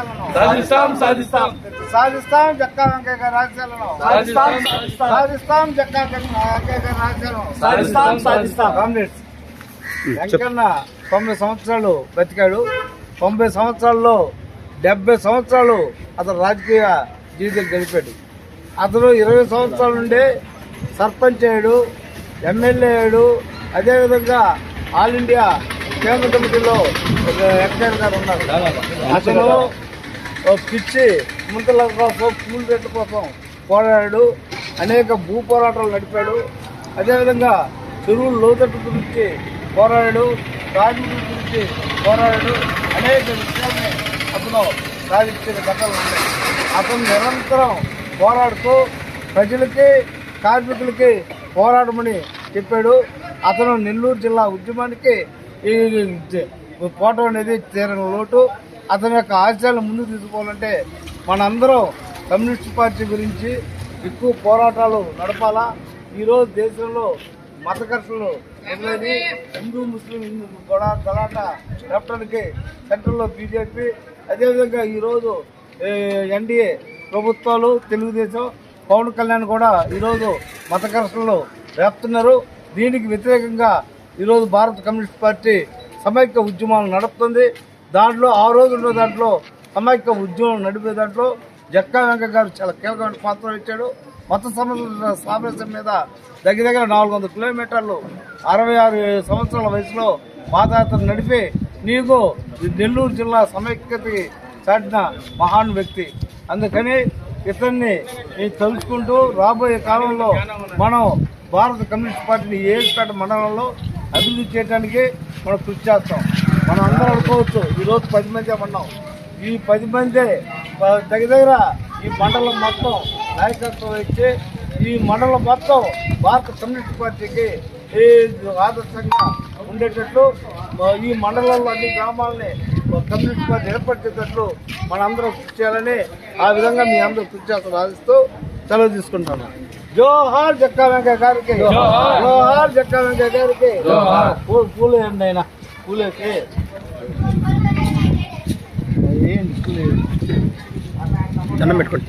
రాజ్యాలను సాధిస్తాం సాధిస్తాం. సాధిస్తాం జక్కా వెంకయ్య గారి రాజ్యాలను. సాధిస్తాం సాధిస్తాం. సాధిస్తాం జక్కా వెంకయ్య గారి రాజ్యాలను. సాధిస్తాం సాధిస్తాం కామ్రేడ్స్ వెంకన్న తొంభై సంవత్సరాలు బతికాడు. తొంభై సంవత్సరాల్లో డెబ్బై సంవత్సరాలు అతను రాజకీయ జీవితం గడిపాడు. అతను ఇరవై సంవత్సరాల నుండి సర్పంచ్ అయ్యాడు ఎమ్మెల్యే అయ్యాడు. అదేవిధంగా ఆల్ ఇండియా కేంద్ర కమిటీలో ఒక ఎక్టర్ గారు ఉన్నారు. అతను పిచ్చి ముంతల కోసం కూల్ రేట్ల కోసం పోరాడాడు. అనేక భూ పోరాటాలు నడిపాడు. అదేవిధంగా చెరువులు లోతట్టు గురించి పోరాడాడు. కార్మికుల గురించి పోరాడాడు. అనేక విషయాల్ని అతను సాధించిన కథలు ఉన్నాయి. అతను నిరంతరం పోరాడుతూ ప్రజలకి కార్మికులకి పోరాడమని చెప్పాడు. అతను నెల్లూరు జిల్లా ఉద్యమానికి ఈ పోవటం అనేది తీరని లోటు. అతని యొక్క ఆశయాలు ముందుకు తీసుకోవాలంటే మనందరం కమ్యూనిస్ట్ పార్టీ గురించి ఎక్కువ పోరాటాలు నడపాలా? ఈరోజు దేశంలో మత ఘర్షణలు మొదలైనవి హిందూ ముస్లిం హిందూ గొడ గలాట రేపటానికి సెంట్రల్లో బీజేపీ. అదేవిధంగా ఈరోజు ఎన్డీఏ ప్రభుత్వాలు తెలుగుదేశం పవన్ కళ్యాణ్ కూడా ఈరోజు మత ఘర్షణలు రేపుతున్నారు దీనికి వ్యతిరేకంగా ఈరోజు భారత కమ్యూనిస్ట్ పార్టీ సమైక్య ఉద్యమాలు నడుపుతుంది. దాంట్లో ఆ రోజుల్లో దాంట్లో సమైక్య ఉద్యమం నడిపే దాంట్లో జక్కా వెంక గారు చాలా కీలకమైన పాత్ర ఇచ్చాడు. మత సమస్యల సామరస్యం మీద దగ్గర దగ్గర నాలుగు వందల కిలోమీటర్లు అరవై ఆరు సంవత్సరాల వయసులో పాదయాత్ర నడిపి నీకు నెల్లూరు జిల్లా సమైక్యతకి చాటిన మహాన్ వ్యక్తి. అందుకని ఇతన్ని తలుచుకుంటూ రాబోయే కాలంలో మనం భారత కమ్యూనిస్ట్ పార్టీని ఏడుపేట మండలంలో అభివృద్ధి చేయడానికి మనం కృషి చేస్తాం. మనం అందరం అనుకోవచ్చు ఈరోజు పది మంది ఉన్నాం ఈ పది మంది దగ్గర దగ్గర ఈ మండలం మొత్తం నాయకత్వం ఇచ్చి ఈ మండలం మొత్తం భారత కమ్యూనిస్ట్ పార్టీకి ఆదర్శంగా ఉండేటట్లు ఈ మండలంలో అన్ని గ్రామాలని కమ్యూనిస్ట్ పార్టీ ఏర్పరిచేటట్లు మనందరం కృషి చేయాలని ఆ విధంగా మీ అందరూ కృషి చేస్తాం ఆశిస్తూ సెలవు తీసుకుంటాను జోహార్ జక్కా వెంకయ్య గారికి జోహార్. జక్కా వెంకయ్య గారికి. పూలు ఆయన పూలేసి ఏంటి పూలు దండం పెట్టుకోండి.